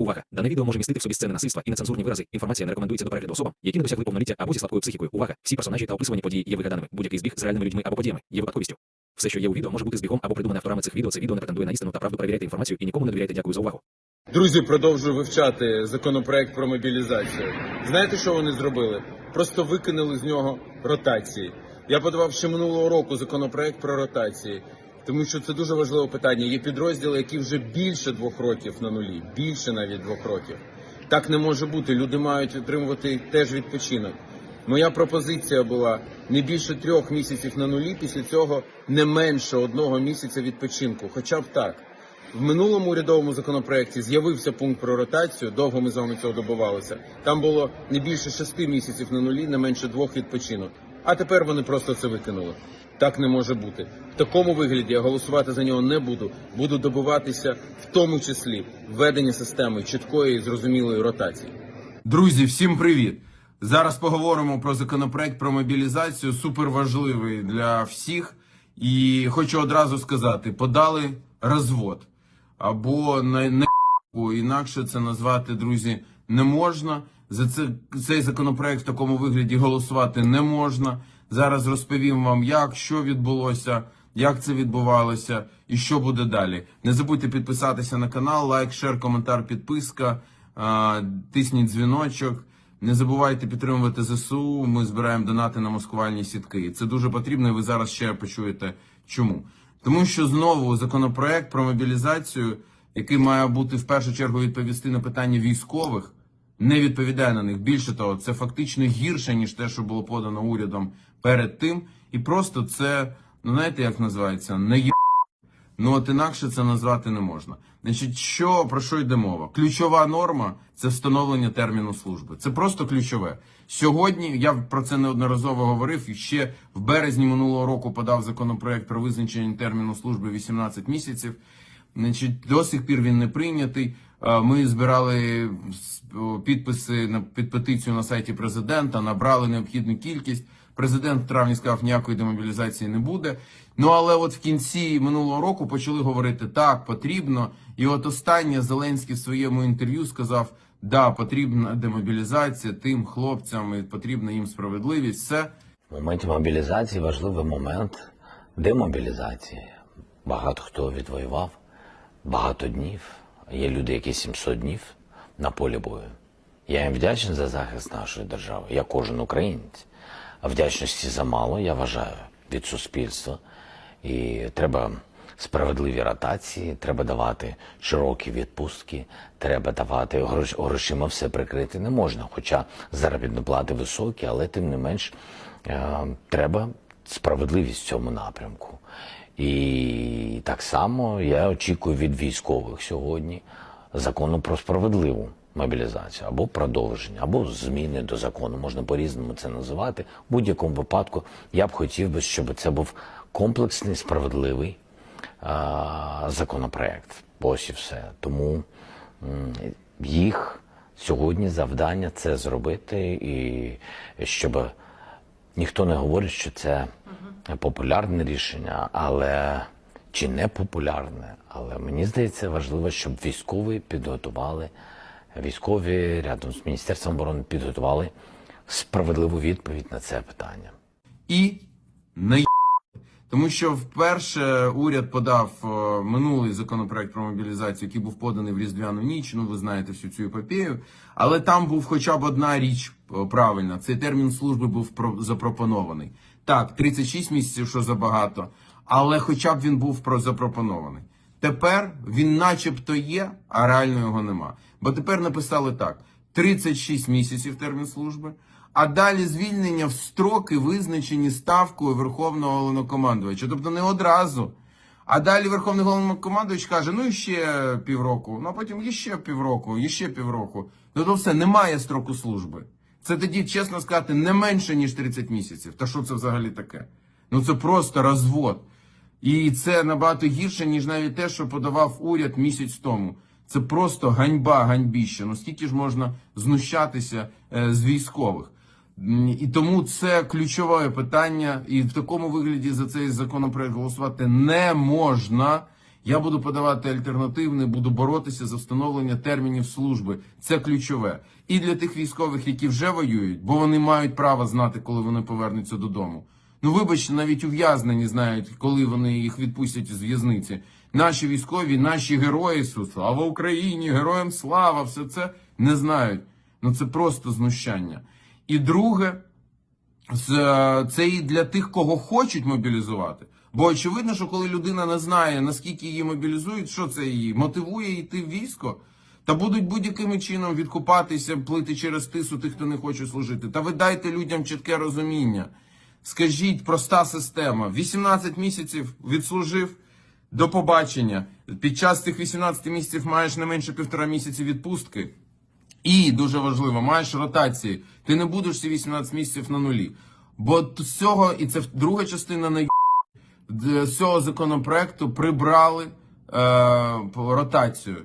Увага! Дане відео може містити в собі сцени насильства і нецензурні вирази. Інформація не рекомендується до перегляду особам, які не досягли повноліття або зі слабкою психікою. Увага! Всі персонажі та описувані події є вигаданими. Будь-який збіг з реальними людьми або подіями є випадковістю. Все, що є у відео, може бути збігом або придумане авторами цих відео. Це відео не претендує на істину та правду. Перевіряйте інформацію і нікому не довіряйте. Дякую за увагу. Друзі, продовжую вивчати законопроект про мобілізацію. Знаєте, що вони зробили? Просто викинули з нього ротації. Я подавав ще минулого року законопроект про ротації, тому що це дуже важливе питання. Є підрозділи, які вже більше двох років на нулі, більше навіть двох років. Так не може бути. Люди мають отримувати теж відпочинок. Моя пропозиція була не більше трьох місяців на нулі. Після цього не менше одного місяця відпочинку, хоча б так. В минулому урядовому законопроекті з'явився пункт про ротацію. Довго ми з вами цього добивалися. Там було не більше шести місяців на нулі, не менше двох відпочинок. А тепер вони просто це викинули. Так не може бути. В такому вигляді я голосувати за нього не буду. Буду добиватися в тому числі введення системи чіткої і зрозумілої ротації. Друзі, всім привіт! Зараз поговоримо про законопроект про мобілізацію, суперважливий для всіх. І хочу одразу сказати: подали розвод або на на інакше це назвати, друзі, не можна. За це цей законопроект в такому вигляді голосувати не можна. Зараз розповім вам, як що відбулося, як це відбувалося і що буде далі. Не забудьте підписатися на канал, лайк, шер, коментар, підписка, тисніть дзвіночок. Не забувайте підтримувати ЗСУ. Ми збираємо донати на маскувальні сітки. Це дуже потрібно, і ви зараз ще почуєте чому. Тому що знову законопроект про мобілізацію, який має бути в першу чергу відповісти на питання військових, не відповідає на них. Більше того, це фактично гірше, ніж те, що було подано урядом перед тим. І просто це, ну знаєте, як називається, не є. Ну от інакше це назвати не можна. Значить, що про що йде мова? Ключова норма це встановлення терміну служби. Це просто ключове. Сьогодні я про це неодноразово говорив. І ще в березні минулого року подав законопроект про визначення терміну служби 18 місяців. Значить, до сих пір він не прийнятий. Е, Ми збирали підписи на під петицію на сайті президента, набрали необхідну кількість. Президент в травні сказав, ніякої демобілізації не буде. Ну але от в кінці минулого року почали говорити так, потрібно. І от останнє Зеленський в своєму інтерв'ю сказав: да, потрібна демобілізація тим хлопцям, і потрібна їм справедливість. Все В моменті мобілізації важливий момент демобілізації. Багато хто відвоював багато днів. Є люди, які 700 днів на полі бою. Я їм вдячний за захист нашої держави, як кожен українець. А вдячності замало, я вважаю, від суспільства. І треба справедливі ротації, треба давати широкі відпустки, треба давати грош, грошима все прикрити не можна. Хоча заробітні плати високі, але тим не менш е, треба справедливість в цьому напрямку. І так само я очікую від військових сьогодні закону про справедливу мобілізацію або продовження, або зміни до закону. Можна по-різному це називати. В будь-якому випадку я б хотів би, щоб це був комплексний, справедливий а, законопроект. Ось і все. Тому їх сьогодні завдання це зробити, і щоб ніхто не говорить, що це популярне рішення, але чи не популярне, але мені здається важливо, щоб військові підготували, військові рядом з Міністерством оборони підготували справедливу відповідь на це питання. і не. Тому що вперше уряд подав е, минулий законопроект про мобілізацію, який був поданий в Різдвяну ніч. Ну, ви знаєте всю цю епопею. Але там був хоча б одна річ е, правильна: цей термін служби був про- запропонований. Так, 36 місяців, що забагато, але хоча б він був про запропонований. Тепер він, начебто, є, а реально його нема. Бо тепер написали так: 36 місяців термін служби. А далі звільнення в строки визначені ставкою Верховного головнокомандувача. Тобто не одразу. А далі Верховний головнокомандувач каже: ну ще півроку, ну а потім іще півроку, іще півроку. Ну то все, немає строку служби. Це тоді, чесно сказати, не менше, ніж 30 місяців. Та що це взагалі таке? Ну це просто розвод. І це набагато гірше, ніж навіть те, що подавав уряд місяць тому. Це просто ганьба, ганьбіще. Ну скільки ж можна знущатися е, з військових? І тому це ключове питання, і в такому вигляді за цей законопроект голосувати не можна. Я буду подавати альтернативне, буду боротися за встановлення термінів служби. Це ключове. І для тих військових, які вже воюють, бо вони мають право знати, коли вони повернуться додому. Ну, вибачте, навіть ув'язнені знають, коли вони їх відпустять з в'язниці. Наші військові, наші герої, слава Україні, героям слава, все це не знають. Ну це просто знущання. І друге, це і для тих, кого хочуть мобілізувати. Бо очевидно, що коли людина не знає, наскільки її мобілізують, що це її мотивує йти в військо. Та будуть будь-якими чином відкупатися, плити через тису тих, хто не хоче служити. Та ви дайте людям чітке розуміння. Скажіть, проста система. 18 місяців відслужив до побачення. Під час цих 18 місяців маєш не менше півтора місяці відпустки. І дуже важливо, маєш ротації. Ти не будеш ці 18 місяців на нулі. Бо з цього, і це друга частина на з цього законопроекту прибрали е, ротацію.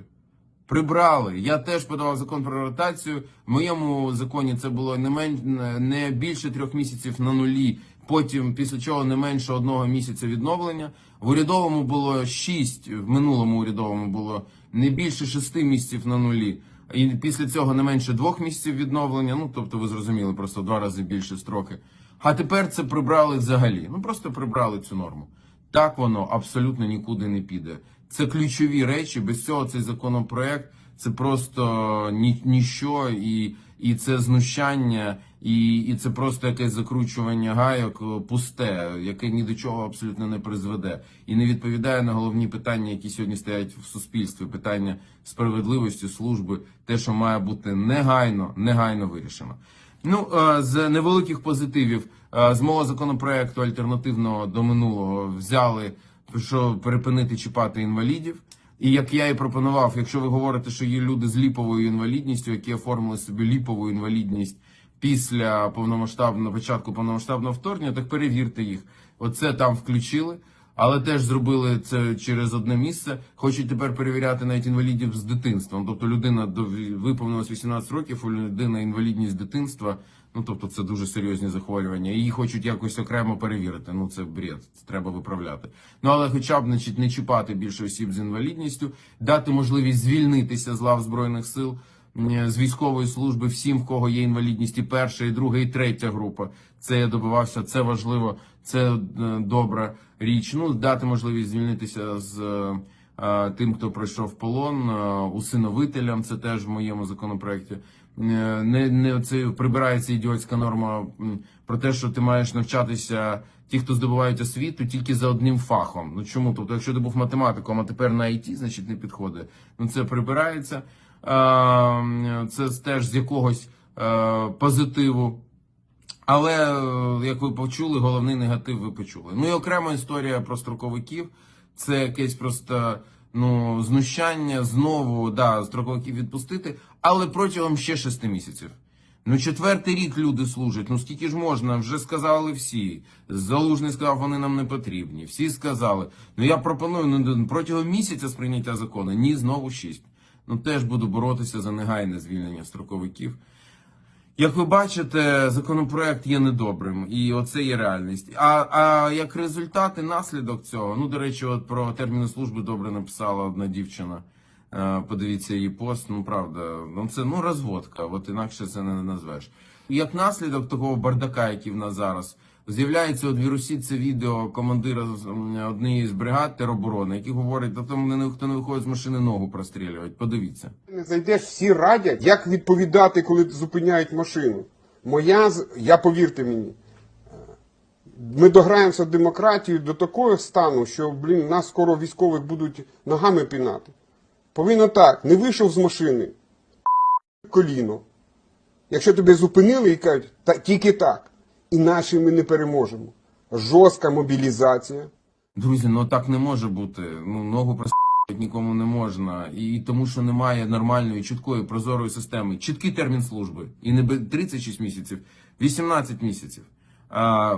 Прибрали. Я теж подавав закон про ротацію. В моєму законі це було не мен... не більше трьох місяців на нулі. Потім, після чого не менше одного місяця відновлення. В урядовому було шість, в минулому урядовому було не більше шести місяців на нулі. І після цього не менше двох місяців відновлення. Ну тобто, ви зрозуміли, просто в два рази більше строки. А тепер це прибрали взагалі. Ну просто прибрали цю норму. Так воно абсолютно нікуди не піде. Це ключові речі. Без цього цей законопроект це просто ні, ніщо, і, і це знущання, і, і це просто якесь закручування гайок е, пусте, яке ні до чого абсолютно не призведе, і не відповідає на головні питання, які сьогодні стоять в суспільстві. Питання справедливості, служби, те, що має бути негайно, негайно вирішено. Ну, е, з невеликих позитивів е, з мого законопроекту альтернативного до минулого взяли, що перепинити чіпати інвалідів. І як я і пропонував, якщо ви говорите, що є люди з ліповою інвалідністю, які оформили собі ліпову інвалідність після повномасштабного початку повномасштабного вторгнення, так перевірте їх. Оце там включили. Але теж зробили це через одне місце. Хочуть тепер перевіряти навіть інвалідів з дитинства. Ну, Тобто людина виповнилось 18 років, у людини інвалідність дитинства. Ну тобто це дуже серйозні захворювання. Її хочуть якось окремо перевірити. Ну це бред, це треба виправляти. Ну але хоча б значить, не чіпати більше осіб з інвалідністю, дати можливість звільнитися з лав збройних сил. е, З військової служби всім, в кого є інвалідність, і перша, і друга, і третя група. Це я добивався, це важливо, це е, добра річ. Ну, дати можливість звільнитися з е, тим, хто пройшов полон, усиновителям. Це теж в моєму законопроекті. Е, Не, не це прибирається ідіотська норма про те, що ти маєш навчатися. Ті, хто здобувають освіту, тільки за одним фахом. Ну чому? Тобто, якщо ти був математиком, а тепер на IT, значить не підходить. Ну це прибирається. Це теж з якогось е, позитиву. Але, е, як ви почули, головний негатив ви почули. Ну і окрема історія про строковиків. Це якесь просто ну, знущання знову, да, строковиків відпустити, але протягом ще шести місяців. Ну, четвертий рік люди служать. Ну скільки ж можна? Вже сказали всі. Залужний сказав, вони нам не потрібні. Всі сказали. Ну я пропоную ну, протягом місяця сприйняття закону. Ні, знову шість. Ну теж буду боротися за негайне звільнення строковиків. Як ви бачите, законопроект є недобрим, і оце є реальність. А, а як результат і наслідок цього, ну до речі, от про терміни служби добре написала одна дівчина. Е, Подивіться її пост. Ну правда, ну це ну розводка, от інакше це не назвеш. Як наслідок такого бардака, який в нас зараз, з'являється от вірусі це відео командира однієї з бригад тероборони, який говорить, та там ніхто не виходить з машини ногу прострілювати. Подивіться. Не зайдеш, всі радять, як відповідати, коли зупиняють машину. Моя, я повірте мені, ми дограємося в демократію до такого стану, що, блін, нас скоро військових будуть ногами пінати. Повинно так, не вийшов з машини, коліно. Якщо тебе зупинили і кажуть, та тільки так, інакше ми не переможемо. Жорстка мобілізація. Друзі, ну так не може бути. Ну ногу прострілювати нікому не можна. І тому, що немає нормальної, чіткої, прозорої системи. Чіткий термін служби. І не би- 36 місяців, 18 місяців. А,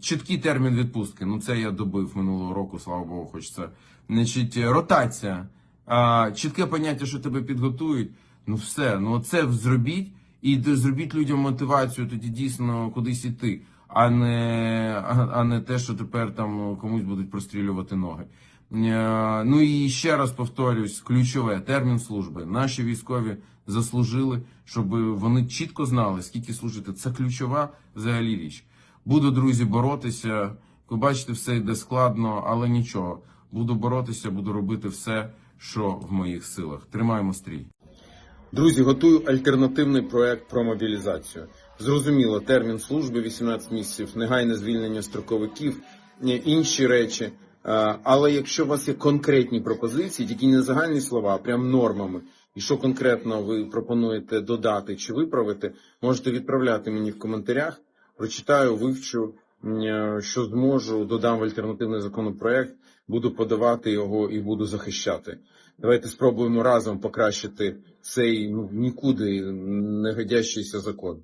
чіткий термін відпустки. Ну це я добив минулого року, слава Богу, хоч це. Значить, ротація. А, чітке поняття, що тебе підготують. Ну все, ну це зробіть і зробіть людям мотивацію тоді дійсно кудись іти, а не, а, не те, що тепер там комусь будуть прострілювати ноги. Е, Ну і ще раз повторюсь, ключове термін служби. Наші військові заслужили, щоб вони чітко знали, скільки служити. Це ключова взагалі річ. Буду, друзі, боротися. Ви бачите, все йде складно, але нічого. Буду боротися, буду робити все, що в моїх силах. Тримаємо стрій. Друзі, готую альтернативний проект про мобілізацію. Зрозуміло, термін служби 18 місяців, негайне звільнення строковиків, е, інші речі. Е, Але якщо у вас є конкретні пропозиції, тільки не загальні слова, а прям нормами, і що конкретно ви пропонуєте додати чи виправити, можете відправляти мені в коментарях. Прочитаю, вивчу, е, що зможу, додам в альтернативний законопроект, буду подавати його і буду захищати. Давайте спробуємо разом покращити цей ну, нікуди не годящийся закон.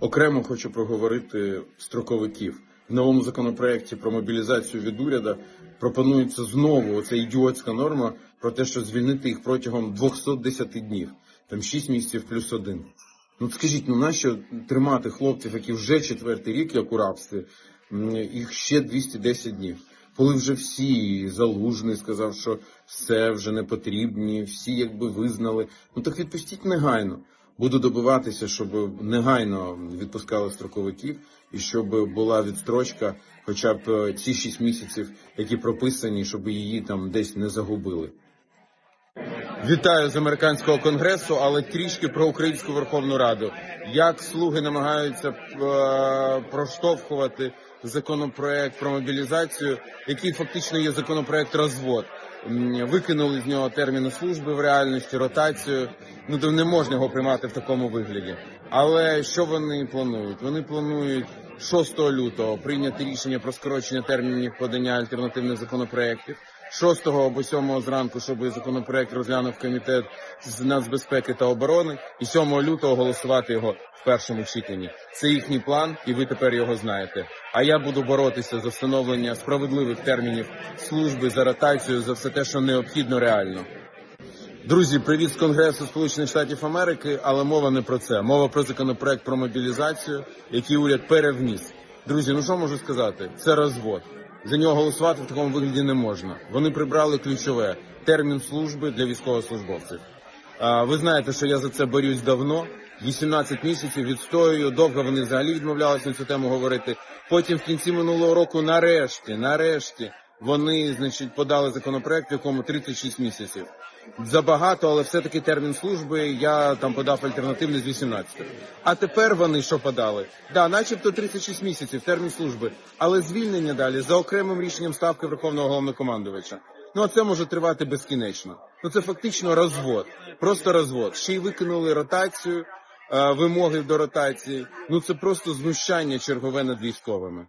Окремо хочу проговорити строковиків. В новому законопроекті про мобілізацію від уряду пропонується знову оця ідіотська норма про те, що звільнити їх протягом 210 днів, там 6 місяців плюс один. Ну скажіть, ну нащо тримати хлопців, які вже четвертий рік, як у рабстві, їх ще 210 днів? Коли вже всі залужний сказав, що все вже не потрібні, всі якби визнали. Ну так відпустіть негайно. Буду добиватися, щоб негайно відпускали строковиків і щоб була відстрочка, хоча б е, ці 6 місяців, які прописані, щоб її там десь не загубили. Вітаю з американського конгресу, але трішки про українську Верховну Раду. Як слуги намагаються е, проштовхувати законопроект про мобілізацію, який фактично є законопроект розвод. Викинули з нього терміни служби в реальності, ротацію. Ну то не можна його приймати в такому вигляді. Але що вони планують? Вони планують 6 лютого прийняти рішення про скорочення термінів подання альтернативних законопроєктів. 6 або 7 зранку, щоб законопроект розглянув комітет з нацбезпеки та оборони, і 7 лютого голосувати його в першому читанні. Це їхній план, і ви тепер його знаєте. А я буду боротися за встановлення справедливих термінів служби за ротацію, за все те, що необхідно реально. Друзі, привіт з Конгресу Сполучених Штатів Америки, але мова не про це. Мова про законопроект про мобілізацію, який уряд перевніс. Друзі, ну що можу сказати? Це розвод. За нього голосувати в такому вигляді не можна. Вони прибрали ключове термін служби для військовослужбовців. Ви знаєте, що я за це борюсь давно. 18 місяців відстоюю. Довго вони взагалі відмовлялися на цю тему говорити. Потім в кінці минулого року, нарешті, нарешті, вони, значить, подали законопроект, в якому 36 місяців. Забагато, але все-таки термін служби я там подав альтернативний з 18. А тепер вони що подали? Да, начебто 36 місяців термін служби, але звільнення далі за окремим рішенням ставки Верховного головнокомандувача. Ну а це може тривати безкінечно. Ну це фактично розвод, просто розвод. Ще й викинули ротацію, е, вимоги до ротації. Ну це просто знущання чергове над військовими.